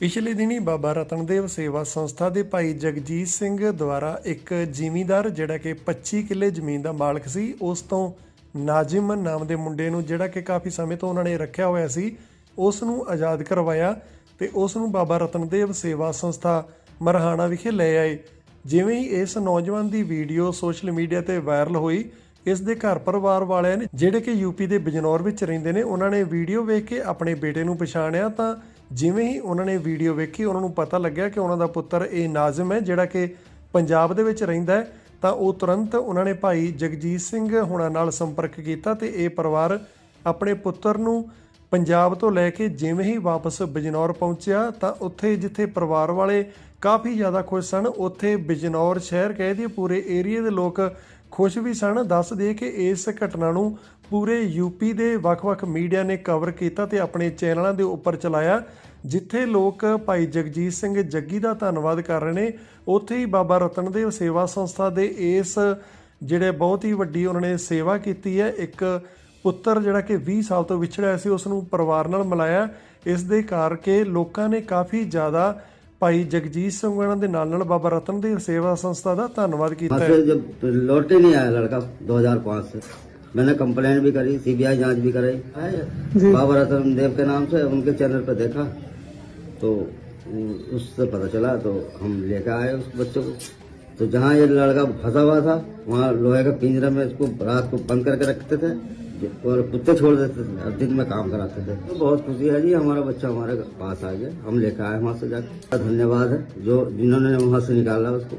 ਪਿਛਲੇ ਦਿਨੀ ਬਾਬਾ ਰਤਨਦੇਵ ਸੇਵਾ ਸੰਸਥਾ ਦੇ ਭਾਈ ਜਗਜੀਤ ਸਿੰਘ ਦੁਆਰਾ ਇੱਕ ਜ਼ਿਮੀਂਦਾਰ, ਜਿਹੜਾ ਕਿ 25 ਕਿੱਲੇ ਜ਼ਮੀਨ ਦਾ ਮਾਲਕ ਸੀ, ਉਸ ਤੋਂ ਨਾਜ਼ਿਮ ਨਾਮ ਦੇ ਮੁੰਡੇ ਨੂੰ, ਜਿਹੜਾ ਕਿ ਕਾਫੀ ਸਮੇਂ ਤੋਂ ਉਹਨਾਂ ਨੇ ਰੱਖਿਆ ਹੋਇਆ ਸੀ, ਉਸ ਨੂੰ ਆਜ਼ਾਦ ਕਰਵਾਇਆ ਤੇ ਉਸ ਨੂੰ ਬਾਬਾ ਰਤਨਦੇਵ ਸੇਵਾ ਸੰਸਥਾ ਮਰਹਾਣਾ ਵਿਖੇ ਲੈ ਆਏ। ਜਿਵੇਂ ਹੀ ਇਸ ਨੌਜਵਾਨ ਦੀ ਵੀਡੀਓ ਸੋਸ਼ਲ ਮੀਡੀਆ ਤੇ ਵਾਇਰਲ ਹੋਈ, ਇਸ ਦੇ ਘਰ ਪਰਿਵਾਰ ਵਾਲਿਆਂ ਨੇ, ਜਿਹੜੇ ਕਿ ਯੂਪੀ ਦੇ ਬਿਜਨੌਰ ਵਿੱਚ ਰਹਿੰਦੇ ਨੇ, ਉਹਨਾਂ ਨੇ ਵੀਡੀਓ ਵੇਖ ਕੇ ਆਪਣੇ ਬੇਟੇ ਨੂੰ ਪਛਾਣਿਆ ਤਾਂ ਜਿਵੇਂ ਹੀ ਉਹਨਾਂ ਨੇ ਵੀਡੀਓ ਵੇਖੀ, ਉਹਨਾਂ ਨੂੰ ਪਤਾ ਲੱਗਿਆ ਕਿ ਉਹਨਾਂ ਦਾ ਪੁੱਤਰ ਇਹ ਨਾਜ਼ਮ ਹੈ, ਜਿਹੜਾ ਕਿ ਪੰਜਾਬ ਦੇ ਵਿੱਚ ਰਹਿੰਦਾ ਹੈ। ਤਾਂ ਉਹ ਤੁਰੰਤ ਉਹਨਾਂ ਨੇ ਭਾਈ ਜਗਜੀਤ ਸਿੰਘ ਹੁਣਾਂ ਨਾਲ ਸੰਪਰਕ ਕੀਤਾ ਤੇ ਇਹ ਪਰਿਵਾਰ ਆਪਣੇ ਪੁੱਤਰ ਨੂੰ ਪੰਜਾਬ ਤੋਂ ਲੈ ਕੇ ਜਿਵੇਂ ਹੀ ਵਾਪਸ ਬਿਜਨੌਰ ਪਹੁੰਚਿਆ, ਤਾਂ ਉੱਥੇ ਜਿੱਥੇ ਪਰਿਵਾਰ ਵਾਲੇ ਕਾਫੀ ਜ਼ਿਆਦਾ ਖੁਸ਼ ਸਨ, ਉੱਥੇ ਬਿਜਨੌਰ ਸ਼ਹਿਰ ਕਹਿ ਦਈਏ, ਪੂਰੇ ਏਰੀਆ ਦੇ ਲੋਕ ਖੁਸ਼ ਵੀ ਸਨ। ਦੱਸ ਦੇ ਕਿ ਇਸ ਘਟਨਾ ਨੂੰ ਪੂਰੇ ਯੂਪੀ ਦੇ ਵੱਖ-ਵੱਖ ਮੀਡੀਆ ਨੇ ਕਵਰ ਕੀਤਾ ਤੇ ਆਪਣੇ ਚੈਨਲਾਂ ਦੇ ਉੱਪਰ ਚਲਾਇਆ, ਜਿੱਥੇ ਲੋਕ ਭਾਈ ਜਗਜੀਤ ਸਿੰਘ ਜੱਗੀ ਦਾ ਧੰਨਵਾਦ ਕਰ ਰਹੇ ਨੇ। ਉੱਥੇ ਹੀ ਬਾਬਾ ਰਤਨਦੇਵ ਸੇਵਾ ਸੰਸਥਾ ਦੇ ਇਸ ਜਿਹੜੇ ਬਹੁਤ ਹੀ ਵੱਡੀ ਉਹਨਾਂ ਨੇ ਸੇਵਾ ਕੀਤੀ ਹੈ, ਇੱਕ ਪੁੱਤਰ ਜਿਹੜਾ ਕਿ 20 ਸਾਲ ਤੋਂ ਵਿਛੜਿਆ ਸੀ ਉਸ ਨੂੰ ਪਰਿਵਾਰ ਨਾਲ ਮਿਲਾਇਆ। ਇਸ ਦੇ ਕਰਕੇ ਲੋਕਾਂ ਨੇ ਕਾਫੀ ਜ਼ਿਆਦਾ ਭਾਈ ਜਗਜੀਤ ਸਿੰਘ ਉਹਨਾਂ ਦੇ ਨਾਲ ਨਾਲ ਬਾਬਾ ਰਤਨਦੇਵ ਸੇਵਾ ਸੰਸਥਾ ਦਾ ਧੰਨਵਾਦ ਕੀਤਾ ਹੈ। ਜਦ ਲੋਟੇ ਨਹੀਂ ਆਇਆ ਲੜਕਾ 2005 ਸੇ। मैंने कंप्लेन भी करी सीबीआई जाँच भी कराई। बाबा रतन देव के नाम से उनके चैनल पर देखा। तो उससे पता चला तो हम लेकर आए उस बच्चे को। तो जहाँ ये लड़का फंसा हुआ था वहाँ लोहे का पिंजरा में इसको रात को बंद करके रखते थे और कुत्ते छोड़ देते थे और दिन में काम कराते थे। तो बहुत खुशी है जी हमारा बच्चा हमारे पास आ गया। हम लेकर आए वहाँ से जाकर धन्यवाद है जो जिन्होंने वहाँ से निकाला उसको।